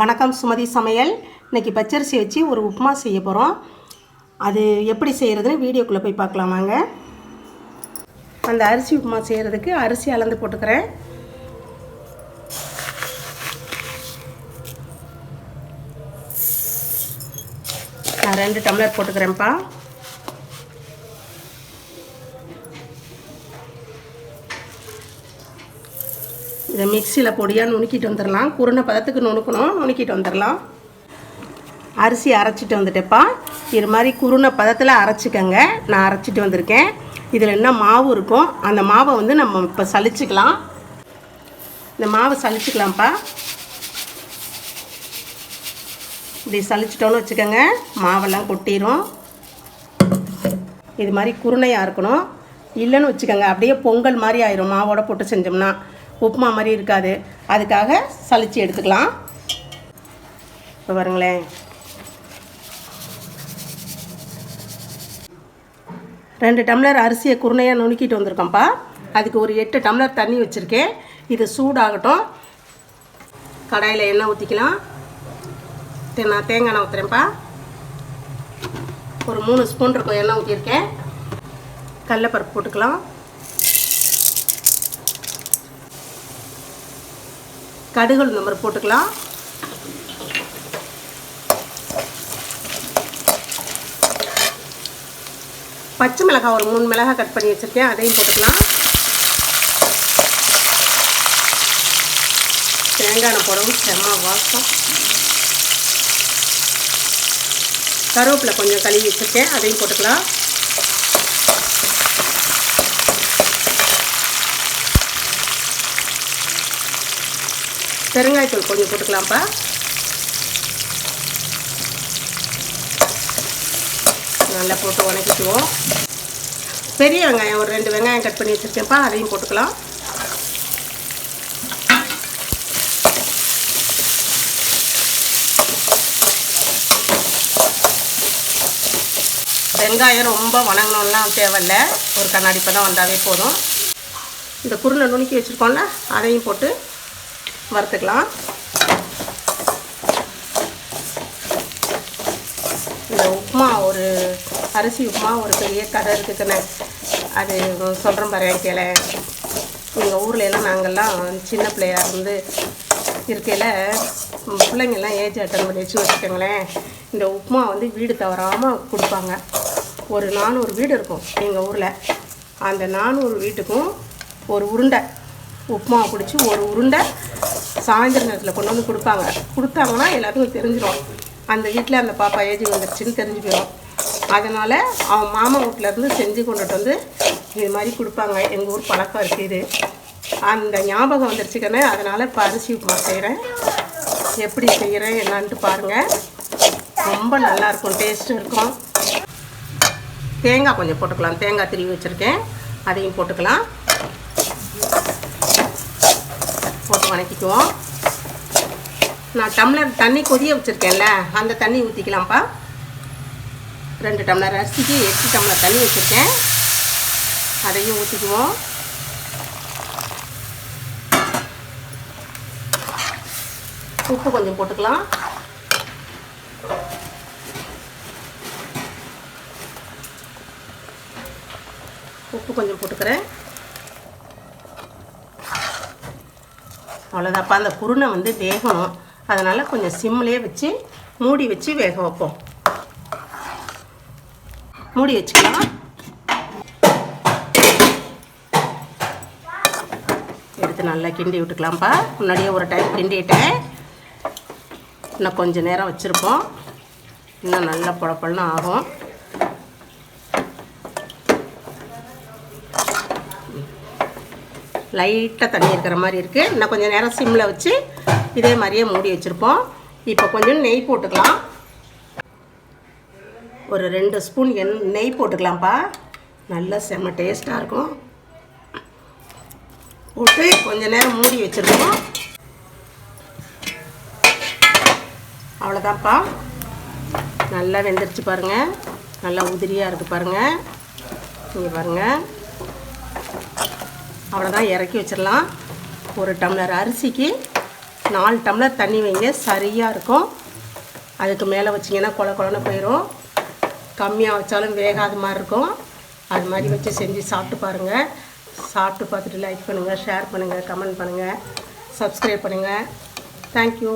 வணக்கம் சுமதி சமையல். இன்னைக்கு பச்சரிசி வச்சு ஒரு உப்புமா செய்ய போகிறோம் அது எப்படி செய்கிறதுன்னு வீடியோக்குள்ளே போய் பார்க்கலாம் வாங்க. அந்த அரிசி உப்புமா செய்கிறதுக்கு அரிசி அளந்து போட்டுக்கிறேன். நான் ரெண்டு டம்ளர் போட்டுக்கிறேன்ப்பா. இதை மிக்சியில் பொடியாக நுணுக்கிட்டு வந்துடலாம். குருணை பதத்துக்கு நுணுக்கணும். நுணுக்கிட்டு வந்துடலாம். அரிசி அரைச்சிட்டு வந்துட்டேப்பா இது மாதிரி குருணை பதத்தில் அரைச்சிக்கங்க. நான் அரைச்சிட்டு வந்திருக்கேன். இதில் என்ன மாவு இருக்கும் அந்த மாவை வந்து நம்ம இப்போ சலிச்சுக்கலாம் இந்த மாவை சலிச்சுக்கலாம்ப்பா இப்படி சலிச்சிட்டோன்னு வச்சுக்கோங்க. மாவெல்லாம் கொட்டிடும் இது மாதிரி குருணையாக இருக்கணும். இல்லைன்னு வச்சுக்கோங்க. அப்படியே பொங்கல் மாதிரி ஆயிரும். மாவோட போட்டு செஞ்சோம்னா. உப்புமா மாதிரி இருக்காது. அதுக்காக சளிச்சு எடுத்துக்கலாம். இப்போ பாருங்களேன். ரெண்டு டம்ளர் அரிசியை குருணையாக நுணுக்கிட்டு வந்திருக்கோம்ப்பா. அதுக்கு ஒரு எட்டு டம்ளர் தண்ணி வச்சுருக்கேன். இது சூடாகட்டும். கடாயில் எண்ணெய் ஊற்றிக்கலாம் நான் தேங்காய் எண்ணெய் ஊற்றுறேன்ப்பா ஒரு மூணு ஸ்பூன் இருக்கும் எண்ணெய் ஊற்றிருக்கேன் கடலப்பருப்பு போட்டுக்கலாம். கடுகு இந்த மாதிரி போட்டுக்கலாம். பச்சை மிளகாய் ஒரு மூணு மிளகாய் கட் பண்ணி வச்சுருக்கேன் அதையும் போட்டுக்கலாம். தேங்காய் போடவும் செம்ம வாசம். கருவேப்பிலை கொஞ்சம் கழுவி வச்சுருக்கேன் அதையும் போட்டுக்கலாம். பெருங்காயத்தூள் கொஞ்சம் போட்டுக்கலாம்ப்பா. நல்லா போட்டு வணக்கிக்குவோம். பெரிய வெங்காயம் ஒரு ரெண்டு வெங்காயம் கட் பண்ணி வச்சுருக்கேன்ப்பா அதையும் போட்டுக்கலாம். வெங்காயம் ரொம்ப வணங்கணும்லாம் தேவையில்ல. ஒரு கண்ணாடி பதம் வந்தாவே போதும். இந்த குருணை நுணுக்கி வச்சுருக்கோம்ல அதையும் போட்டு வறுத்துக்கலாம். இந்த உப்புமா ஒரு அரிசி உப்புமா ஒரு பெரிய கதை இருக்குதுன்னு அது சொல்கிறேன் பாரு கேள எங்கள் ஊர்லெல்லாம் நாங்கள்லாம் சின்ன பிள்ளையாக இருந்து இருக்கையில் பிள்ளைங்கள்லாம் ஏஜ் அட்டன் பண்ணி வச்சு வச்சுக்கோங்களேன். இந்த உப்புமா வந்து வீடு தவறாமல் கொடுப்பாங்க. ஒரு நானூறு வீடு இருக்கும் எங்கள் ஊரில். அந்த நானூறு வீட்டுக்கும் ஒரு உருண்டை உப்புமா பிடிச்சி ஒரு உருண்டை சாயந்தர நேரத்தில் கொண்டு வந்து கொடுப்பாங்க. கொடுத்தாங்கன்னா எல்லாத்துக்கும் தெரிஞ்சிடும் அந்த வீட்டில் அந்த பாப்பா ஏஜ் வந்துருச்சுன்னு தெரிஞ்சு போயிடும் அதனால் அவன் மாமா வீட்டிலேருந்து செஞ்சு கொண்டுட்டு வந்து இது மாதிரி கொடுப்பாங்க. எங்கள் ஊர் பழக்கம் இருக்குது இது. அந்த ஞாபகம் வந்துருச்சுக்கண்ணே அதனால் இப்போ அரிசி உப்புமா செய்கிறேன் எப்படி செய்கிறேன் என்னான்ட்டு பாருங்கள் ரொம்ப நல்லாயிருக்கும் டேஸ்ட்டும் இருக்கும். தேங்காய் கொஞ்சம் போட்டுக்கலாம். தேங்காய் திருவி வச்சுருக்கேன். அதையும் போட்டுக்கலாம். போட்டு வணக்கிக்குவோம். நான் டம்ளர் தண்ணி கொதிய வச்சுருக்கேன்ல அந்த தண்ணி ஊற்றிக்கலாம்ப்பா ரெண்டு டம்ளர் அரிசிக்கு எட்டு டம்ளர் தண்ணி வச்சுருக்கேன். அதையும் ஊற்றிக்குவோம் உப்பு கொஞ்சம் போட்டுக்கலாம். உப்பு கொஞ்சம் போட்டுக்கிறேன். அவ்வளோதாப்பா அந்த குருணை வந்து வேகணும். அதனால் கொஞ்சம் சிம்லேயே வச்சு மூடி வச்சு வேக வைப்போம். மூடி வச்சுக்கலாம். எடுத்து நல்லா கிண்டி விட்டுக்கலாம்ப்பா. முன்னாடியே ஒரு டைம் கிண்டிட்டேன். இன்னும் கொஞ்சம் நேரம் வச்சுருப்போம். இன்னும் நல்லா புழப்பல்னு ஆகும். லைட்டாக தண்ணி இருக்கிற மாதிரி இருக்குது இன்னும் கொஞ்சம் நேரம் சிம்மில் வச்சு இதே மாதிரியே மூடி வச்சுருப்போம். இப்போ கொஞ்சம் நெய் போட்டுக்கலாம். ஒரு ரெண்டு ஸ்பூன் எண் நெய் போட்டுக்கலாம்ப்பா. நல்லா செம்ம டேஸ்ட்டாக இருக்கும். போட்டு கொஞ்சம் நேரம் மூடி வச்சுருக்கோம். அவ்வளோதான்ப்பா நல்லா வெந்துருச்சு பாருங்கள் நல்லா உதிரியாக இருக்குது பாருங்கள் இங்கே பாருங்கள் அவ்வளோதான் இறக்கி வச்சிடலாம். ஒரு டம்ளர் அரிசிக்கு நாலு டம்ளர் தண்ணி வைங்க சரியாக இருக்கும். அதுக்கு மேலே வச்சிங்கன்னா கொல கொலன்னு போயிடும் கம்மியாக வச்சாலும் வேகாத மாதிரி இருக்கும். அது மாதிரி வச்சு செஞ்சு சாப்பிட்டு பாருங்கள் சாப்பிட்டு பார்த்துட்டு லைக் பண்ணுங்கள் ஷேர் பண்ணுங்கள் கமெண்ட் பண்ணுங்கள் சப்ஸ்கிரைப் பண்ணுங்கள் தேங்க்யூ